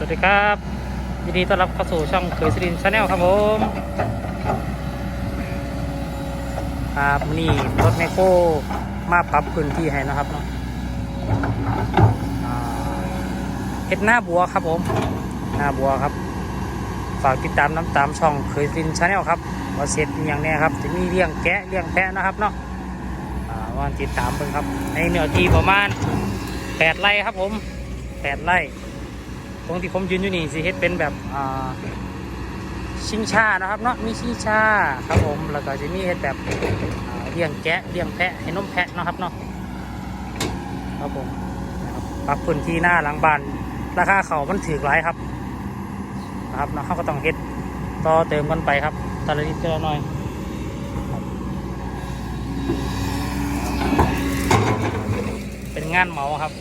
วัสดีครับ ยินดีต้อนรับเข้าสู่ช่องเคยสรินชาแนลครับผมครับนี่รถแมคโครมาปรับพื้นที่ให้นะครับเนาะเฮ็ดหน้าบัวครับผม หน้าบัวครับ ฝากติดตามน้ำตามช่องเคยสรินชาแนลครับว่าเสร็จอย่างเนี้ยครับ จะมีเลี้ยงแกะเลี้ยงแพะนะครับเนาะอ่าว่าติดตามเพิ่งครับในเนื้อที่ประมาณแปดไร่ครับผมแปดไร่ รงที่ผมยืนอยู่นี่สิเฮ็ดเป็นแบบชิงชานะครับเนาะมีชิงชาครับผมแล้วก็จะมีเฮ็ดแบบเลี้ยงแกะเลี้ยงแพะให้นมแพะเนาะครับเนาะครับผมนะครับปรับพื้นที่หน้าหลังบ้านราคาเขามันถือหลายครับนะครับเนาะเขาก็ต้องเฮ็ดต่อเติมกันไปครับตละนิดเตละหน่อยเป็นงานเหมาครับ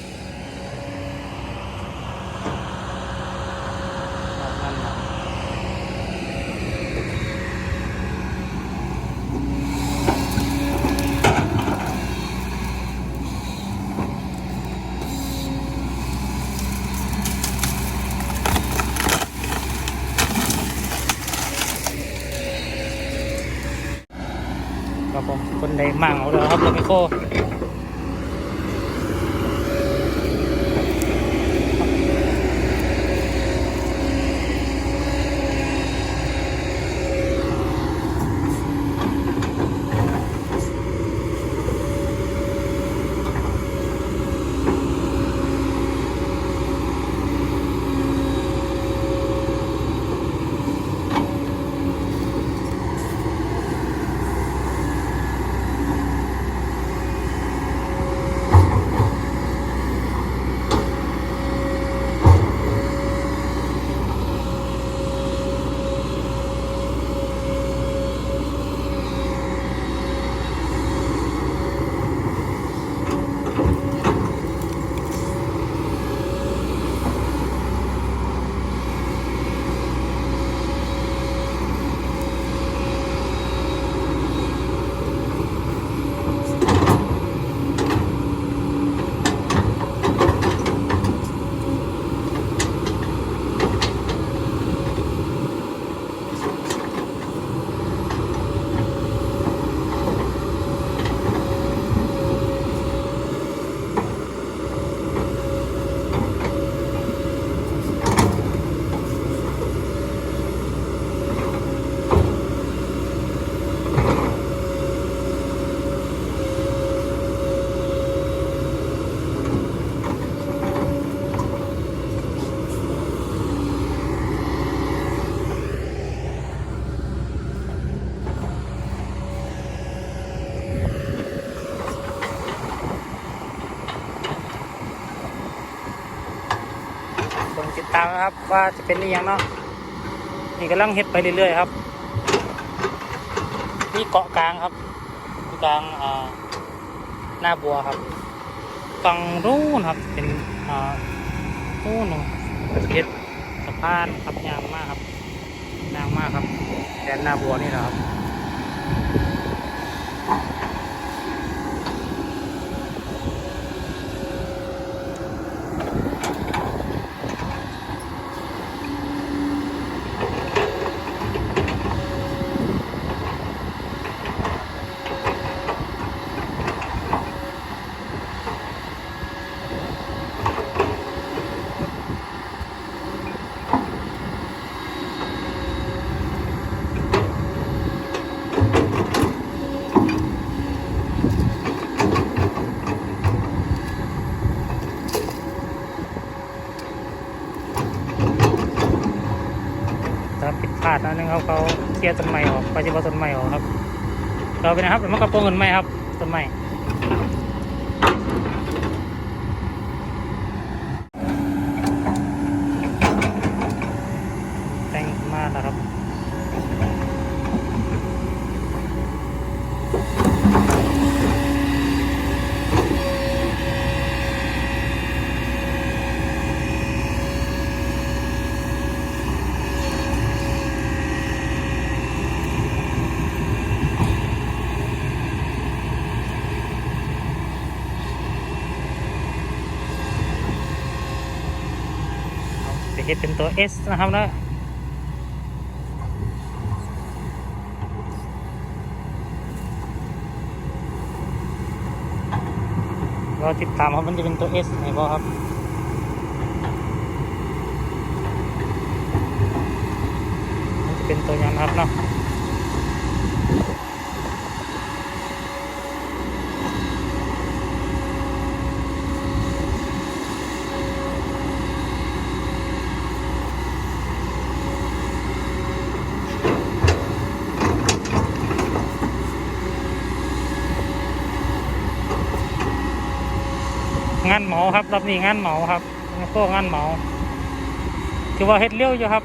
นั่นน่ะครับผม มั่งเอาเลยครับรถไมโค ตามนะครับว่าจะเป็นอหยังเนาะนี่กำลังเฮ็ดไปเรื่อยๆครับนี่เกาะกลางครับเกาะกลางอ่าหน้าบัวครับฝั่งนู้นครับเป็นอ่านู้นเฮ็ดสะพานครับยางมากครับยางมากครับแดนหน้าบัวนี่นะครับ ขาดนั่นะนึงเขาเขาเคลียร์ต้นไม้ออกไปที่ว่าต้นไม้ออกครับเราไปนะครับเดี๋ยวมันกระโปรงเงินไม้ครับต้นไม้แต่งมาแล้วครับ ดเป็นตัว S นะครับนะเราติดตามครับมันจะเป็นตัว S ไหนบ่ครับมันจะเป็นตัวยังนะครับเนาะ งานเหมาครับรอบนี้งานเหมาครับพวกงานเหมาถือว่าเฮ็ดเร็วอยู่ครับ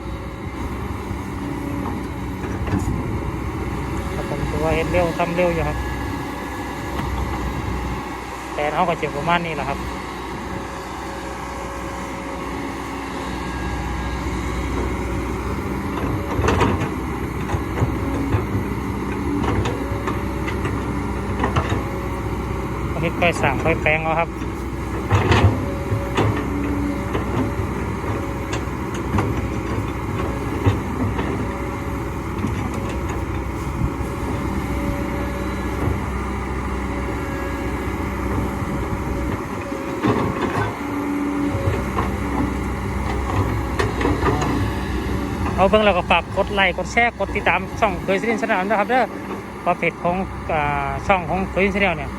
ครับผมถือว่าเฮ็ดเร็วทำเร็วอยู่ครับ แต่เขาก็เจ็บประมาณนี้แหละครับเฮ็ดค่อยสั่งค่อยแปลงเอาครับ เอาเบิ่งแล้วก็ฝากกดไลค์กดแชร์กดติดตามช่องเคยสิรินชาแนลนะครับเด้อเพระเพจของช่องของเคยสิรินชาแนลเนี่ย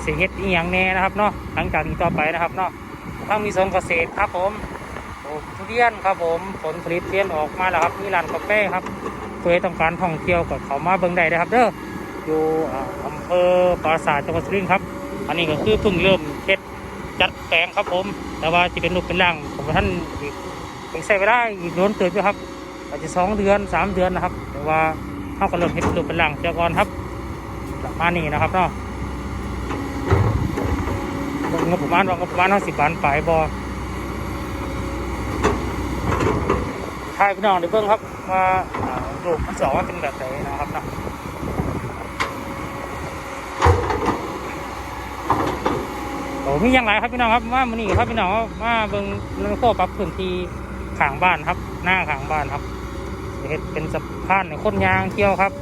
เสิเฮ็ดอีหยังแน่นะครับเนาะหลังจากนี้ต่อไปนะครับเนาะทางมีสวนเกษตรครับผมปลูกทุเรียนครับผมผลผลิตเรียนออกมาแล้วครับมีร้านกาแฟครับเพื่อต้องการท่องเที่ยวก็เขามาเบิ่งได้นะครับเด้ออยู่อำเภอปราสาทจังหวัดสุรินทร์ครับ อันนี้ก็คือเพิ่งเริ่มเฮ็ดจัดแปลงครับผม แต่ว่าจะเป็นรูปเป็นร่างผมว่าท่านอีก อีกใช้เวลาอีกโดนเติบอยู่ครับ อาจจะสองเดือนสามเดือนนะครับ แต่ว่าเขาก็เริ่มเห็นรูปเป็นหลังเจ้าก่อนครับประมาณนี้นะครับเนาะเบิ่งงบประมาณว่างบประมาณเขาสิบบานปลายบอทายพี่น้องเดี๋ยวเบิ่งครับว่ารูปมันจะออกมาเป็นแบบไหนนะครับเนาะโอ้มีอย่างไรครับพี่น้องครับว่ามันนี่ครับพี่น้องว่าเบิ่งเรื่องข้อปรับพื้นที่ ขางบ้านครับ หน้าขางบ้านครับเห็ดเป็นสะพานในคนยางเที่ยวครับ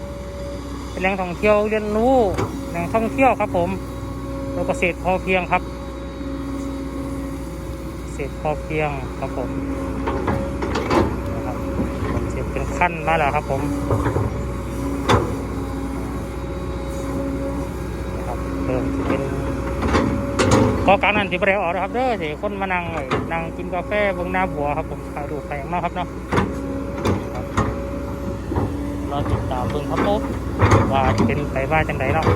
เป็นแหล่งท่องเที่ยวเรียนรู้แหล่งท่องเที่ยวครับ ผมแล้วเกษตรพอเพียงครับเกษตรพอเพียงครับผมนะครับผมเสร็จเป็นขั้นมาแล้วครับ ผมนะครับเริ่มเป็น พอการนั้นที่ปรี้ยวออกนะครับเด้อสิคนมานั่งนั่งกินกาแฟเบงหน้าบัวครับผมถ่ายรูปแพงมากครับเนาะเราติดตามเบิ่งครับผมว่าเป็นไปว่าจังไดเนาะ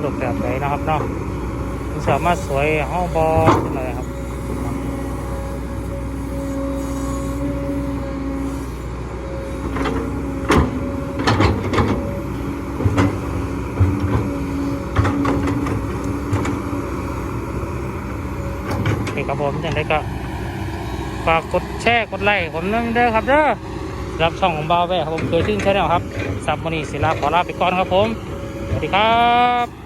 มาสามารถรูปแบบไหนนะครับเนาะมันสามารถสวยห้องบอขึ้เลยครับโอเครับผมจังไดก็ฝากกดแชร์กดไลค์ผมนั่นเด้อครับเด้อรับช่องของบ่าวแว่ครับผมเคยชื่นชาแนลครับสับมอนีศิลาขอลาไปก่อนครับผม สวัสดีครับ